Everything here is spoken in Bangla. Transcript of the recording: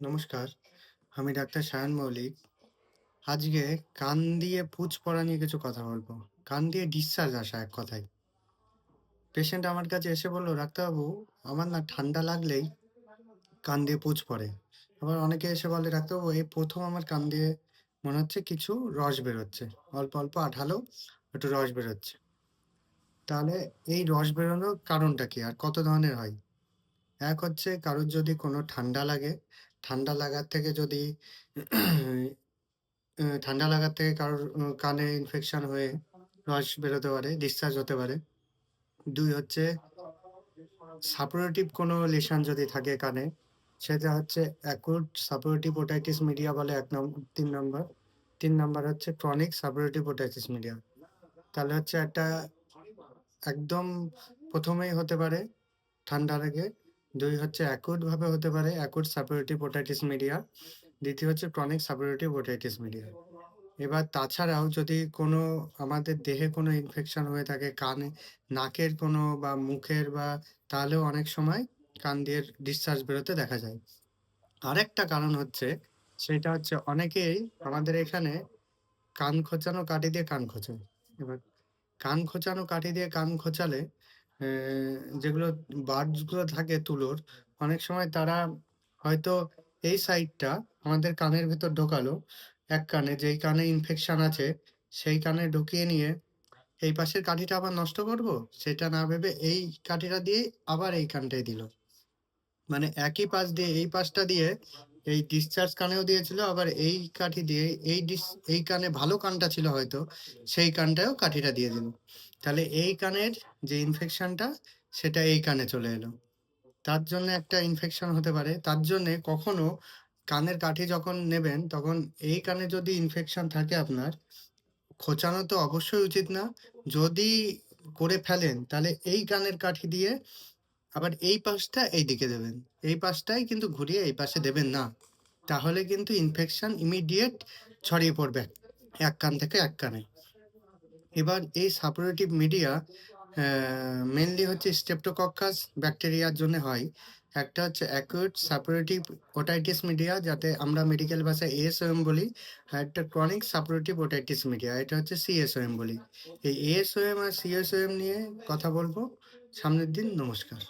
নমস্কার, আমি ডাক্তার সায়ন মৌলিক। আজকে কান দিয়ে পুঁজ পড়া নিয়ে কিছু কথা বলব। কান দিয়ে ডিসচার্জ আসা এক কথায়। পেশেন্ট আমার কাছে এসে বলল, "ডাক্তারবাবু, আমার না ঠান্ডা লাগলেই কান দিয়ে পুঁজ পড়ে।" আবার অনেকে এসে বলে, "ডাক্তারবাবু, এই প্রথম আমার কান দিয়ে মনে হচ্ছে কিছু রস বেরোচ্ছে। অল্প, অল্প আঠালো একটু রস বেরোচ্ছে।" তাহলে এই রস বেরোনোর কারণটা কি? আর কত ধরনের হয়? এক হচ্ছে কারোর যদি কোনো ঠান্ডা লাগে, ঠান্ডা লাগার থেকে যদি ঠান্ডা লাগার থেকে কারোর কানে ইনফেকশন হয়ে রস বেরোতে পারে, ডিসচার্জ হতে পারে। দুই হচ্ছে সাপুরেটিভ কোনো লেশন যদি থাকে কানে, সেটা হচ্ছে অ্যাকুট সাপুরেটিভ ওটাইটিস মিডিয়া বলে ১ নং ৩ নম্বর। তিন নম্বর হচ্ছে ক্রনিক সাপুরেটিভ ওটাইটিস মিডিয়া। তাহলে হচ্ছে একটা একদম প্রথমেই হতে পারে ঠান্ডা লেগে। ২ হচ্ছে অ্যাকুট ভাবে হতে পারে অ্যাকুট সাপুরেটিভ ওটাইটিস মিডিয়া। দ্বিতীয় হচ্ছে ক্রনিক সাপুরেটিভ ওটাইটিস মিডিয়া। এবার তাছাড়াও যদি কোনো আমাদের দেহে কোনো ইনফেকশন হয়ে থাকে কানে, নাকের কোনো বা মুখের বা তাহলেও অনেক সময় কান দিয়ে ডিসচার্জ বেরোতে দেখা যায়। আরেকটা কারণ হচ্ছে সেটা হচ্ছে অনেকেই আমাদের এখানে কান খোঁচানো কাঠি দিয়ে কান খোঁচায়। এবার কান খোঁচানো কাঠি দিয়ে কান খোঁচালে যেগুলো বাডসগুলো থাকে তুলোর, অনেক সময় তারা হয়তো এই সাইডটা আমাদের কানের ভেতর ঢোকালো, এক কানে যেই কানে ইনফেকশন আছে, সেই কানে ঢুকিয়ে নিয়ে এই পাশের কাঠিটা আবার নষ্ট করব, সেটা না ভেবে এই কাঠিটা দিয়ে আবার এই কানটায় দিল। মানে একই পাশ দিয়ে এই পাশটা দিয়ে এই ডিসচার্জ কানেও দিয়েছিল, আবার এই কাঠি দিয়ে এই ডিস এই কানে ভালো কানটা ছিল হয়তো, সেই কানটায়ও কাঠিটা দিয়ে দিল। তাহলে এই কানের যে ইনফেকশনটা সেটা এই কানে চলে এলো। তার জন্য একটা ইনফেকশন হতে পারে। তার জন্যে কখনো কানের কাঠি যখন নেবেন, তখন এই কানে যদি ইনফেকশন থাকে আপনার, খোঁচানো তো অবশ্যই উচিত না। যদি করে ফেলেন, তাহলে এই কানের কাঠি দিয়ে আবার এই পাশটা এইদিকে দেবেন। এই পাশটাই কিন্তু ঘুরিয়ে এই পাশে দেবেন না। তাহলে কিন্তু ইনফেকশন ইমিডিয়েট ছড়িয়ে পড়বে এক কান থেকে এক কানে। এবার এই সাপুরেটিভ মিডিয়া মেনলি হচ্ছে স্ট্রেপ্টোকক্কাস ব্যাকটেরিয়ার জন্যে হয়। একটা হচ্ছে অ্যাকুট সাপুরেটিভ ওটাইটিস মিডিয়া যাতে আমরা মেডিকেল ভাষায় এএসওএম বলি। আর একটা ক্রনিক সাপুরেটিভ ওটাইটিস মিডিয়া এটা হচ্ছে সিএসওএম বলি। এই এএসওএম আর সিএসওএম নিয়ে কথা বলব সামনের দিন। নমস্কার।